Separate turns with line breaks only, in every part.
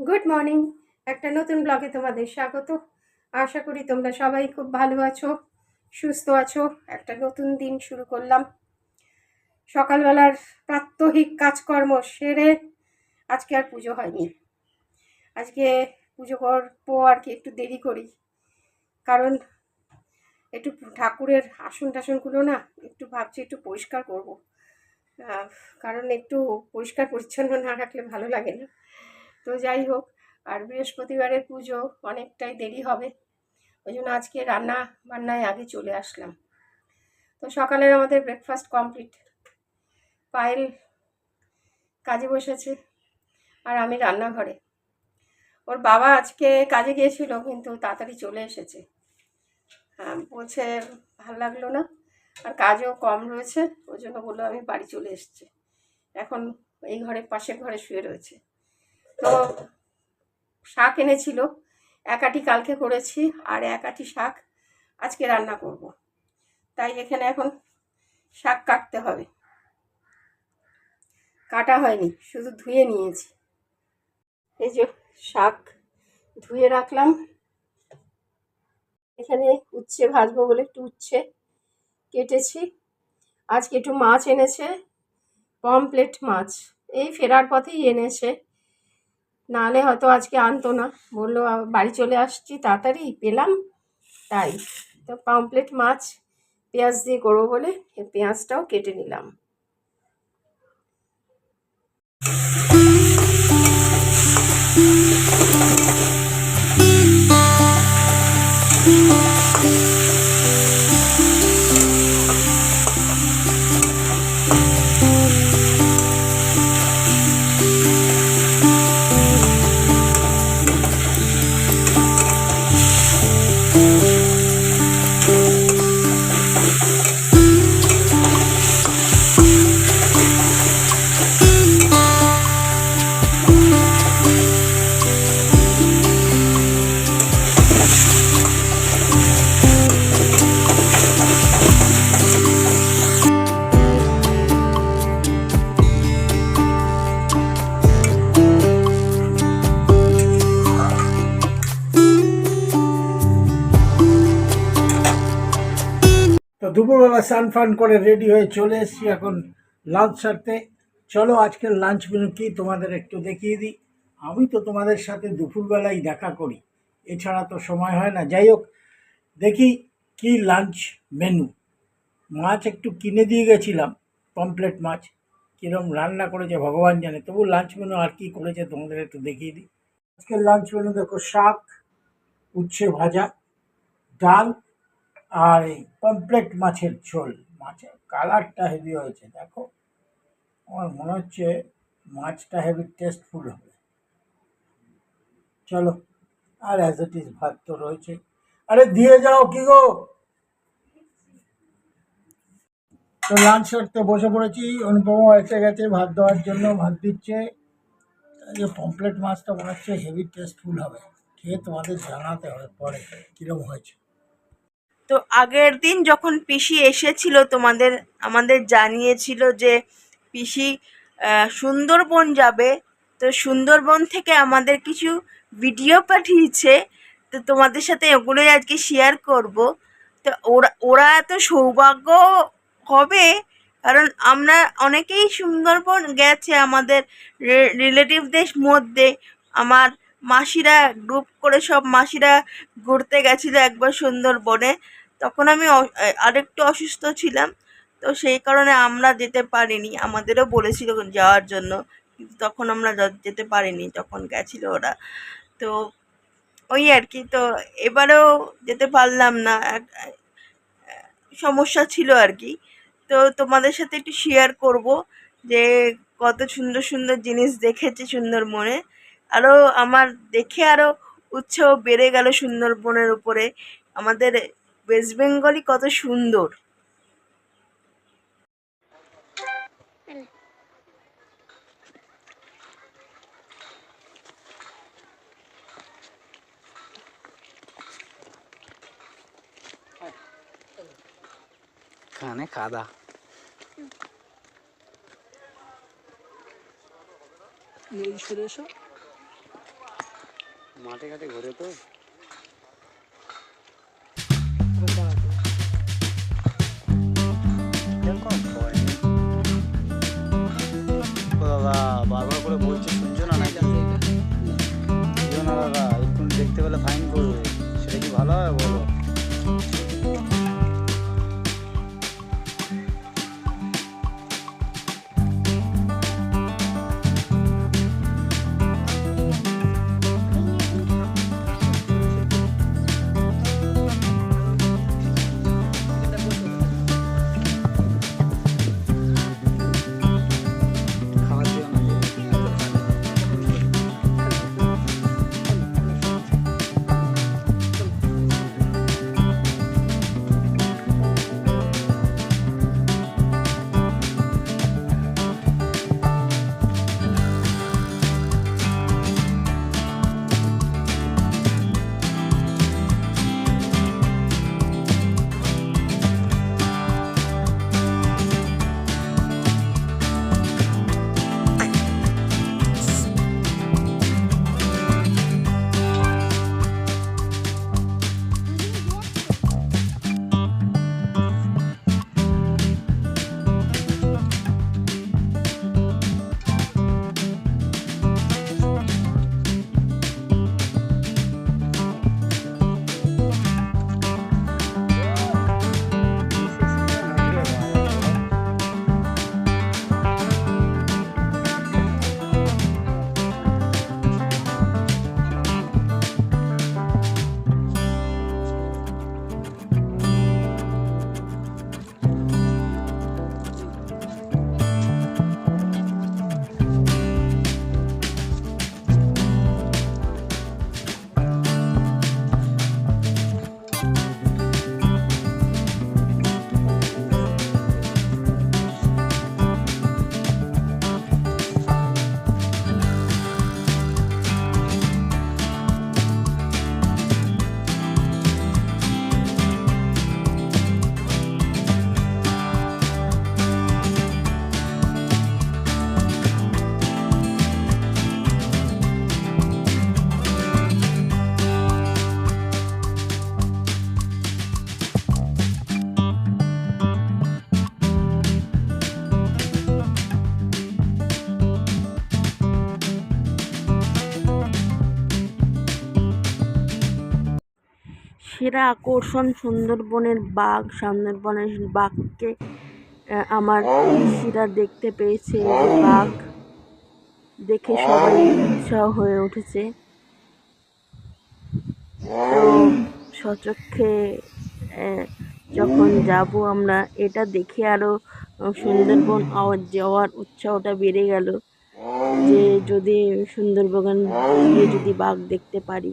Good morning একটা নতুন ব্লগে তোমাদের স্বাগত। আশা করি তোমরা সবাই খুব ভালো আছো, সুস্থ আছো। একটা নতুন দিন শুরু করলাম। সকালবেলার প্রাত্যহিক কাজকর্ম সেরে আজকে আর পুজো হয়নি। আজকে পুজো করব আর কি একটু দেরি করি। কারণ একটু ঠাকুরের আসন টাসনগুলো না একটু ভাবছি একটু পরিষ্কার করব। কারণ একটু পরিষ্কার পরিচ্ছন্ন না রাখলে ভালো লাগে না। তো যাই হোক, আর বৃহস্পতিবারের পুজো অনেকটাই দেরি হবে। ওই জন্য আজকে রান্না বান্নায় আগে চলে আসলাম। তো সকালের আমাদের ব্রেকফাস্ট কমপ্লিট পায়েল কাজে বসেছে আর আমি রান্নাঘরে। ওর বাবা আজকে কাজে গিয়েছিল, কিন্তু তাড়াতাড়ি চলে এসেছে। হ্যাঁ বলছে ভালো লাগল না, আর কাজও কম রয়েছে, ওই জন্য বলল আমি বাড়ি চলে এসেছি। এখন এই ঘরে পাশের ঘরে শুয়ে রয়েছে। তো শাক এনেছিল। এক আটি কালকে করেছি আর এক আটি শাক আজকে রান্না করব। তাই এখানে এখন শাক কাটতে হবে। কাটা হয়নি, শুধু ধুয়ে নিয়েছি। এই যে শাক ধুয়ে রাখলাম। এখানে উচ্ছে ভাজবো বলে একটু উচ্ছে কেটেছি। আজকে একটু মাছ এনেছে পমপ্লেট মাছ। এই ফেরার পথেই এনেছে। নাহলে হয়তো আজকে আনতো না। বলল বাড়ি চলে আসছি তাড়াতাড়ি, পেলাম। তাই তো পাম্পলেট মাছ, পেঁয়াজ দিয়ে করব বলে পেঁয়াজটাও কেটে নিলাম।
তো দুপুরবেলা স্নান ফান করে রেডি হয়ে চলে এসেছি এখন লাঞ্চ সারতে। চলো আজকের লাঞ্চ মেনু কি তোমাদের একটু দেখিয়ে দিই। আমি তো তোমাদের সাথে দুপুরবেলাই দেখা করি, এছাড়া তো সময় হয় না। যাই হোক, দেখি কি লাঞ্চ মেনু। মাছ একটু কিনে দিয়ে গেছিলাম পমপ্লেট মাছ। কীরকম রান্না করেছে ভগবান জানে, তবু লাঞ্চ মেনু আর কি করেছে তোমাদের একটু দেখিয়ে দিই। আজকের লাঞ্চ মেনু দেখো, শাক, উচ্ছে ভাজা, ডাল আর এই পমপ্লেট মাছের ঝোল, মাছের কালারটা হেভি হয়েছে, দেখো। আমার মনে হচ্ছে মাছটা হেভি টেস্টফুল হবে। চলো, আর অ্যাজ ইট ইজ ভাত তো রয়েছে। আরে দিয়ে যাও কি গো? তো লাঞ্চ করতে বসে পড়েছি, অনুপমা এসে গেছে ভাত দেওয়ার জন্য, ভাত দিচ্ছে। যে পমপ্লেট মাছটা মনে হচ্ছে হেভি টেস্টফুল হবে। খেয়ে তোমাদের জানাতে হবে পরে কীরকম হয়েছে।
তো আগের দিন যখন পিসি এসেছিল, তোমাদের, আমাদের জানিয়েছিল যে, পিসি সুন্দরবন যাবে। তো সুন্দরবন থেকে আমাদের কিছু ভিডিও পাঠিয়েছে। তো তোমাদের সাথে ওগুলোই আজকে শেয়ার করব। তো ওরা ওরা এত সৌভাগ্য হবে, কারণ আমরা অনেকেই সুন্দরবন গেছে আমাদের রিলেটিভদের মধ্যে। আমার মাসিরা গ্রুপ করে সব মাসিরা ঘুরতে গেছিল একবার সুন্দরবনে। তখন আমি আরেকটু অসুস্থ ছিলাম। তো সেই কারণে আমরা যেতে পারিনি। আমাদেরও বলেছিল যাওয়ার জন্য। কিন্তু তখন আমরা যেতে পারিনি। তখন গেছিল ওরা। তো ওই আর কি। তো এবারেও যেতে পারলাম না। সমস্যা ছিল আর কি। তো তোমাদের সাথে একটু শেয়ার করব যে কত সুন্দর সুন্দর জিনিস দেখেছি সুন্দরবনে। আরও আমার দেখে আরও উৎসাহ বেড়ে গেল সুন্দরবনের উপরে। আমাদের ওয়েস্ট বেঙ্গলই কত সুন্দর।
কানে কাদা
এই সরে এসো।
মাঠে ঘাটে ঘুরে তো। সেটা কি ভালো
সেরা আকর্ষণ সুন্দরবনের বাঘ সুন্দরবনের বাঘকে আমার পিসিরা দেখতে পেয়েছে। বাঘ দেখে সবাই উৎসাহ হয়ে উঠেছে। তো সচক্ষে যখন যাব আমরা, এটা দেখে আরও সুন্দরবন যাওয়ার উৎসাহটা বেড়ে গেল যে যদি সুন্দরবন গিয়ে যদি বাঘ দেখতে পারি।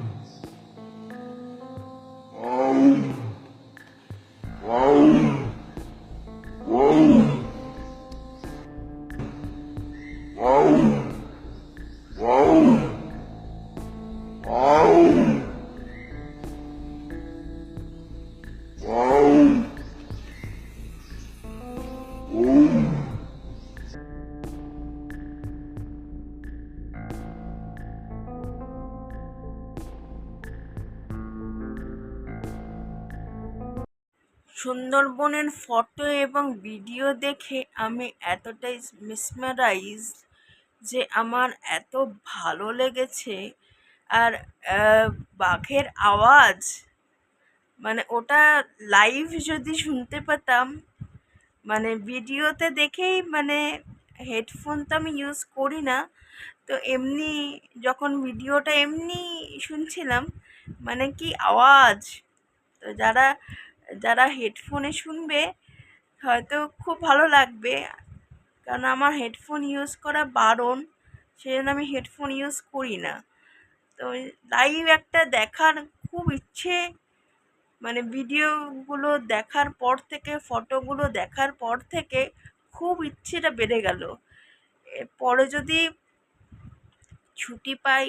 সুন্দরবনের ফটো এবং ভিডিও দেখে আমি এতটাই মিসমারাইজ যে আমার এত ভালো লেগেছে। আর বাঘের আওয়াজ মানে ওটা লাইভ যদি শুনতে পেতাম মানে ভিডিওতে দেখেই মানে হেডফোন তো আমি ইউজ করি না। তো এমনি যখন ভিডিওটা এমনি শুনছিলাম মানে কি আওয়াজ? তো যারা যারা হেডফোনে শুনবে, হয়তো খুব ভালো লাগবে। কারণ আমার হেডফোন ইউজ করা বারণ সেই জন্য আমি হেডফোন ইউজ করি না। তো লাইভ একটা দেখার খুব ইচ্ছে মানে ভিডিওগুলো দেখার পর থেকে ফটোগুলো দেখার পর থেকে খুব ইচ্ছেটা বেড়ে গেল। পরে যদি ছুটি পাই,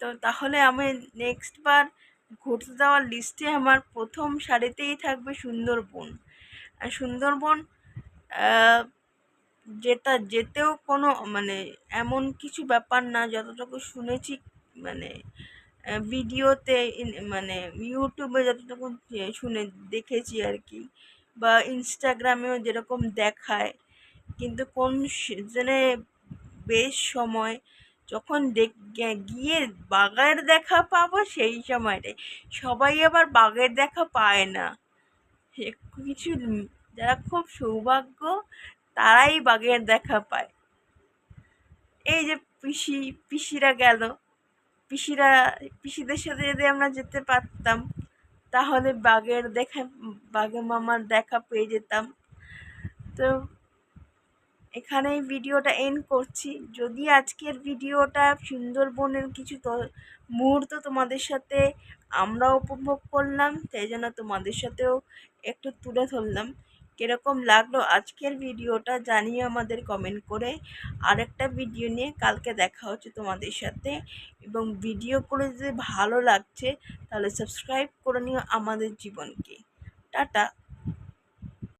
তো তাহলে আমি নেক্সট বার ঘুরতে যাওয়ার লিস্টে আমার প্রথম সারিতেই থাকবে সুন্দরবন। আর সুন্দরবন যেটা যেতেও কোনো মানে এমন কিছু ব্যাপার না, যতটুকু শুনেছি মানে ভিডিওতে মানে ইউটিউবে যতটুকু শুনে, দেখেছি আর কি, বা ইনস্টাগ্রামেও যেরকম দেখায়, কিন্তু কোন সিজনে বেশ সময় যখন দেখ গিয়ে বাঘের দেখা পাবো সেই সময়টাই সবাই আবার বাঘের দেখা পায় না। কিছু যারা খুব সৌভাগ্য, তারাই বাঘের দেখা পায়। এই যে পিসি, পিসিরা গেল। পিসিরা, পিসিদের সাথে যদি আমরা যেতে পারতাম, তাহলে বাঘের দেখা, বাঘে মামার দেখা পেয়ে যেতাম। তো এখানেই ভিডিওটা এন্ড করছি। যদি আজকের ভিডিওটা সুন্দরবনের কিছু মুহূর্ত তোমাদের সাথে আমরা উপভোগ করলাম, তাই জন্য তোমাদের সাথেও একটু তুলে ধরলাম। কীরকম লাগল আজকের ভিডিওটা জানিয়ে আমাদের কমেন্ট করে। আরেকটা ভিডিও নিয়ে কালকে দেখা হচ্ছে তোমাদের সাথে। এবং ভিডিও করে যদি ভালো লাগছে, তাহলে সাবস্ক্রাইব করে নিও আমাদের জীবনকে। টাটা।